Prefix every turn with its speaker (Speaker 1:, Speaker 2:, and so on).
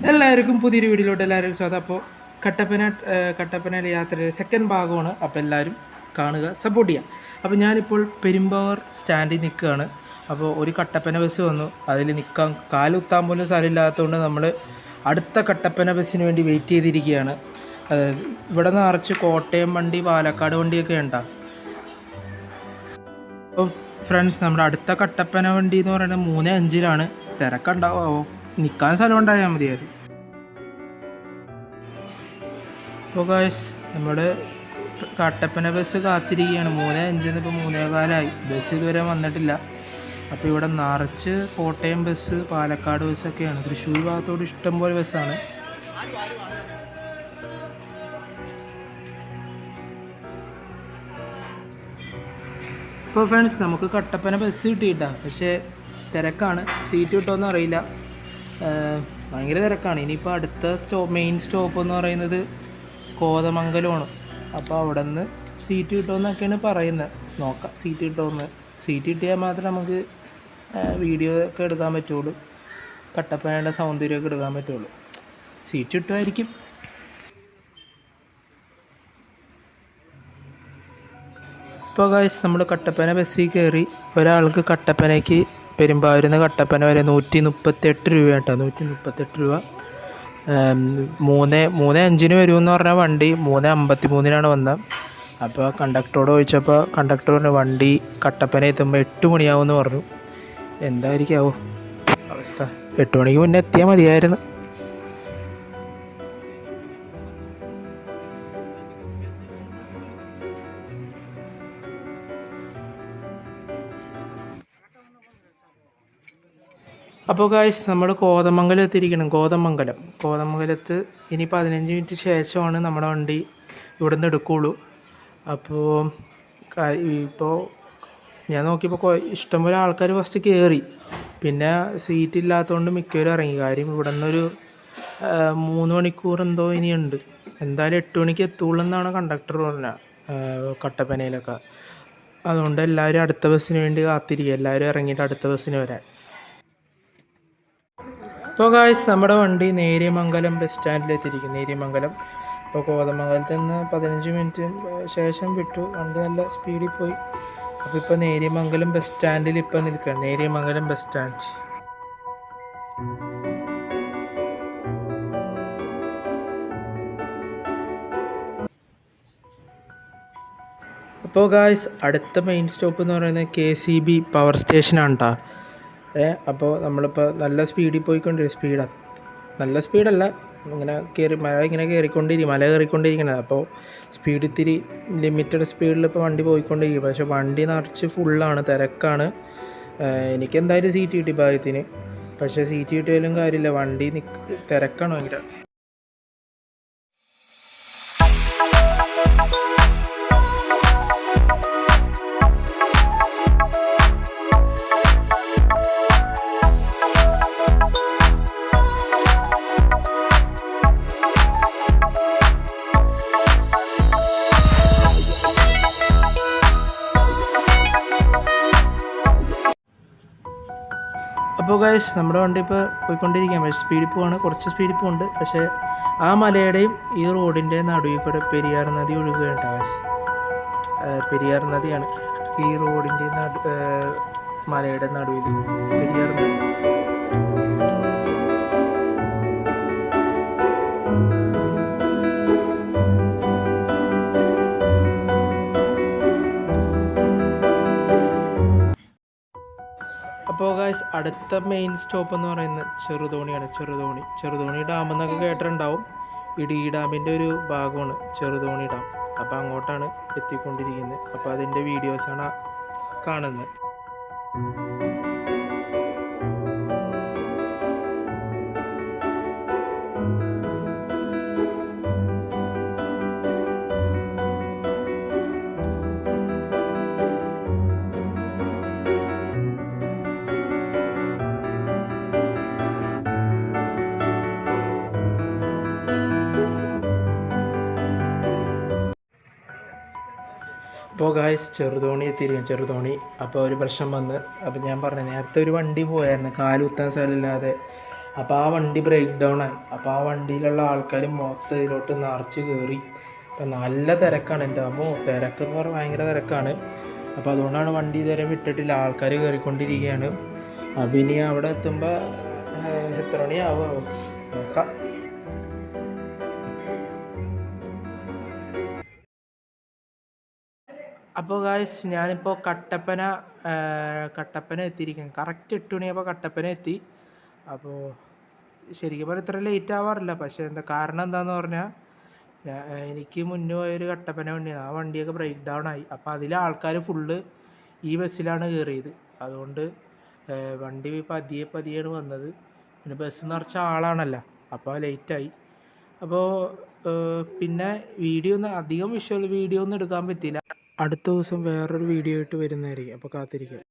Speaker 1: എല്ലാവർക്കും പുതിയൊരു വീഡിയോയിലോട്ട് എല്ലാവരും സ്വാഗതം. അപ്പോൾ കട്ടപ്പന കട്ടപ്പന യാത്രയുടെ സെക്കൻഡ് ഭാഗമാണ്. അപ്പോൾ എല്ലാവരും കാണുക സപ്പോർട്ട് ചെയ്യുക. അപ്പോൾ ഞാനിപ്പോൾ പെരുമ്പാവൂർ സ്റ്റാൻഡിൽ നിൽക്കുകയാണ്. അപ്പോൾ ഒരു കട്ടപ്പന ബസ് വന്നു. അതിൽ നിൽക്കാൻ കാലുത്താൻ പോലും സ്ഥലമില്ലാത്തതുകൊണ്ട് നമ്മൾ അടുത്ത കട്ടപ്പന ബസ്സിന് വേണ്ടി വെയിറ്റ് ചെയ്തിരിക്കുകയാണ്. ഇവിടെ നിന്ന് നിറച്ച് കോട്ടയം വണ്ടി പാലക്കാട് വണ്ടിയൊക്കെ ഉണ്ടാകും അപ്പോൾ ഫ്രണ്ട്സ് നമ്മുടെ അടുത്ത കട്ടപ്പന വണ്ടി എന്ന് പറയുന്നത് മൂന്ന് അഞ്ചിലാണ്. തിരക്കുണ്ടാവോ? നിൽക്കാൻ സ്ഥലം ഉണ്ടായാൽ മതിയായിരുന്നു. അപ്പോൾ ഗായ്സ് നമ്മുടെ കട്ടപ്പന ബസ് കാത്തിരിക്കുകയാണ്. മൂന്ന് അഞ്ചിന്ന് ഇപ്പോൾ മൂന്നേ കാലമായി ബസ് ഇതുവരെ വന്നിട്ടില്ല. അപ്പോൾ ഇവിടെ നിറച്ച് കോട്ടയം ബസ് പാലക്കാട് ബസ്സൊക്കെയാണ് തൃശ്ശൂർ ഭാഗത്തോട് ഇഷ്ടംപോലെ ബസ്സാണ് ഇപ്പോൾ ഫ്രണ്ട്സ് നമുക്ക് കട്ടപ്പന ബസ് കിട്ടിയിട്ടാണ് പക്ഷേ തിരക്കാണ്. സീറ്റ് കിട്ടുമെന്ന് അറിയില്ല. ഭയങ്കര തിരക്കാണ്. ഇനിയിപ്പോൾ അടുത്ത സ്റ്റോപ്പ് മെയിൻ സ്റ്റോപ്പ് എന്ന് പറയുന്നത് കോതമംഗലമാണ്. അപ്പോൾ അവിടെ നിന്ന് സീറ്റ് കിട്ടുമെന്നൊക്കെയാണ് പറയുന്നത് നോക്കാം സീറ്റ് കിട്ടുമെന്ന്. സീറ്റ് കിട്ടിയാൽ മാത്രം നമുക്ക് വീഡിയോ ഒക്കെ എടുക്കാൻ പറ്റുള്ളൂ. കട്ടപ്പനയുടെ സൗന്ദര്യമൊക്കെ എടുക്കാൻ പറ്റുള്ളൂ. സീറ്റ് കിട്ടുമായിരിക്കും. ഇപ്പോൾ കാശ് നമ്മൾ കട്ടപ്പന ബസ്സിൽ കയറി. ഒരാൾക്ക് കട്ടപ്പനയ്ക്ക് പെരുമ്പാവൂരിൽ നിന്ന് കട്ടപ്പന വരെ നൂറ്റി മുപ്പത്തെട്ട് രൂപ. കേട്ടോ നൂറ്റി മുപ്പത്തെട്ട് രൂപ മൂന്ന് മൂന്ന് അഞ്ചിന് വരുമെന്ന് പറഞ്ഞ വണ്ടി മൂന്ന് അമ്പത്തി മൂന്നിനാണ് വന്നത് അപ്പോൾ കണ്ടക്ടറോട് ചോദിച്ചപ്പോൾ കണ്ടക്ടർ പറഞ്ഞു വണ്ടി കട്ടപ്പന എത്തുമ്പോൾ എട്ട് മണിയാവുമെന്ന് പറഞ്ഞു. എന്തായിരിക്കാവോ അവസ്ഥ? എട്ട് മണിക്ക് മുന്നേ എത്തിയാൽ മതിയായിരുന്നു. അപ്പോൾ ഗായ്സ് നമ്മൾ കോതമംഗലം എത്തിയിരിക്കണം. കോതമംഗലം. കോതമംഗലത്ത് ഇനി പതിനഞ്ച് മിനിറ്റ് ശേഷമാണ് നമ്മുടെ വണ്ടി ഇവിടെ നിന്ന് എടുക്കുകയുള്ളൂ അപ്പോൾ ഇപ്പോൾ ഞാൻ നോക്കിയപ്പോൾ ഇഷ്ടംപോലെ ആൾക്കാർ ഫസ്റ്റ് കയറി പിന്നെ സീറ്റ് ഇല്ലാത്തതുകൊണ്ട് മിക്കവരും ഇറങ്ങി. കാര്യം ഇവിടെ നിന്നൊരു മൂന്ന് മണിക്കൂർ എന്തോ ഇനിയുണ്ട്. എന്തായാലും എട്ട് മണിക്ക് എത്തുള്ളൂ എന്നാണ് കണ്ടക്ടർ പറഞ്ഞത് കട്ടപ്പനയിലൊക്കെ. അതുകൊണ്ട് എല്ലാവരും അടുത്ത ബസ്സിന് വേണ്ടി കാത്തിരിക്കുക. എല്ലാവരും ഇറങ്ങിയിട്ട് അടുത്ത ബസ്സിന് വരാൻ. അപ്പോൾ ഗായ്സ് നമ്മുടെ വണ്ടി നേര്യമംഗലം ബസ് സ്റ്റാൻഡിലെത്തിയിരിക്കും നേര്യമംഗലം. ഇപ്പോൾ കോതമംഗലത്ത് നിന്ന് പതിനഞ്ച് മിനിറ്റ് ശേഷം വിട്ടു. വണ്ടി നല്ല സ്പീഡിൽ പോയി. അപ്പോൾ ഇപ്പോൾ നേര്യമംഗലം ബസ് സ്റ്റാൻഡിൽ ഇപ്പോൾ നിൽക്കുക നേര്യമംഗലം ബസ് സ്റ്റാൻഡ് അപ്പോൾ ഗായ്സ് അടുത്ത മെയിൻ സ്റ്റോപ്പ് എന്ന് പറയുന്നത് കെ സി ബി പവർ സ്റ്റേഷനാണ് കേട്ടോ അപ്പോൾ നമ്മളിപ്പോൾ നല്ല സ്പീഡിൽ പോയിക്കൊണ്ടിരിക്കും സ്പീഡ് നല്ല സ്പീഡല്ല ഇങ്ങനെ കയറി മല ഇങ്ങനെ കയറിക്കൊണ്ടിരിക്കും മല കയറിക്കൊണ്ടിരിക്കണത് അപ്പോൾ സ്പീഡ് ഇത്തിരി ലിമിറ്റഡ് സ്പീഡിൽ ഇപ്പോൾ വണ്ടി പോയിക്കൊണ്ടിരിക്കും. പക്ഷേ വണ്ടി നിറച്ച് ഫുള്ളാണ് തിരക്കാണ്. എനിക്കെന്തായാലും സീറ്റ് കിട്ടി ഭാഗ്യത്തിന്. പക്ഷേ സീറ്റ് കിട്ടിയാലും കാര്യമില്ല. വണ്ടി നിക്ക് തിരക്കാണ് ഭയങ്കര. അപ്പോൾ ഗൈസ് നമ്മുടെ വണ്ടി ഇപ്പോൾ പോയിക്കൊണ്ടിരിക്കുകയാണ്. പക്ഷേ സ്പീഡിൽ പോവാണ്. കുറച്ച് സ്പീഡിൽ പോകുന്നുണ്ട് പക്ഷേ ആ മലയുടെയും ഈ റോഡിന്റെ നടുവിൽ കൂടെ പെരിയാർ നദി ഒഴുകുകയാണ് ഗൈസ് പെരിയാർ നദിയാണ് ഈ റോഡിന്റെ നടു മലയുടെ നടുവിൽ. പെരിയാർ നദി. അപ്പോൾ ഗായ്സ് അടുത്ത മെയിൻ സ്റ്റോപ്പ് എന്ന് പറയുന്നത് ചെറുതോണിയാണ്. ചെറുതോണി. ചെറുതോണി ഡാം എന്നൊക്കെ കേട്ടിട്ടുണ്ടാവും. ഇടീ ഡാമിന്റെ ഒരു ഭാഗമാണ് ചെറുതോണി ഡാം അപ്പോൾ അങ്ങോട്ടാണ് എത്തിക്കൊണ്ടിരിക്കുന്നത്. അപ്പോൾ അതിന്റെ വീഡിയോസാണ് കാണുന്നത്. അപ്പോൾ ഗായ്സ് ചെറുതോണി എത്തിയിരിക്കും ചെറുതോണി അപ്പോൾ ഒരു പ്രശ്നം വന്ന്. അപ്പോൾ ഞാൻ പറഞ്ഞു നേരത്തെ ഒരു വണ്ടി പോയായിരുന്നു കാലുത്താൻ സ്ഥലമില്ലാതെ. അപ്പോൾ ആ വണ്ടി ബ്രേക്ക് ഡൗൺ ആയി. അപ്പോൾ ആ വണ്ടിയിലുള്ള ആൾക്കാർ മൊത്തം ഇതിലോട്ട് നിറച്ച് കയറി അപ്പോൾ നല്ല തിരക്കാണ് എന്റെ അമ്മോ. തിരക്കെന്ന് പറഞ്ഞാൽ ഭയങ്കര തിരക്കാണ്. അപ്പോൾ അതുകൊണ്ടാണ് വണ്ടി ഇതുവരെ വിട്ടിട്ടില്ല. ആൾക്കാർ കയറിക്കൊണ്ടിരിക്കുകയാണ് അപ്പം ഇനി അവിടെ എത്തുമ്പോൾ എത്ര മണിയാവും? നോക്കാം. അപ്പോൾ ഗായ്സ് ഞാനിപ്പോൾ കട്ടപ്പന കട്ടപ്പന എത്തിയിരിക്കുകയാണ് കറക്റ്റ് എട്ട് മണിയപ്പോൾ കട്ടപ്പന എത്തി. അപ്പോൾ ശരിക്കും പറഞ്ഞാൽ ഇത്ര ലേറ്റ് ആവാറില്ല. പക്ഷേ എന്താ കാരണം എന്താണെന്ന് പറഞ്ഞാൽ എനിക്ക് മുന്നേ പോയൊരു കട്ടപ്പന വണ്ടി ആ വണ്ടിയൊക്കെ ബ്രേക്ക് ഡൗൺ ആയി. അപ്പോൾ അതിലെ ആൾക്കാർ ഫുള്ള് ഈ ബസ്സിലാണ് കയറിയത് അതുകൊണ്ട് വണ്ടി പതിയെ പതിയാണ് വന്നത്. പിന്നെ ബസ് നിറച്ച ആളാണല്ലോ. അപ്പോൾ ലേറ്റായി അപ്പോൾ പിന്നെ വീഡിയോ ഒന്നും അധികം വിഷ്വൽ വീഡിയോ ഒന്നും എടുക്കാൻ പറ്റിയില്ല. അടുത്ത ദിവസം വേറൊരു വീഡിയോ ആയിട്ട് വരുന്നതായിരിക്കും. അപ്പോൾ കാത്തിരിക്കുക.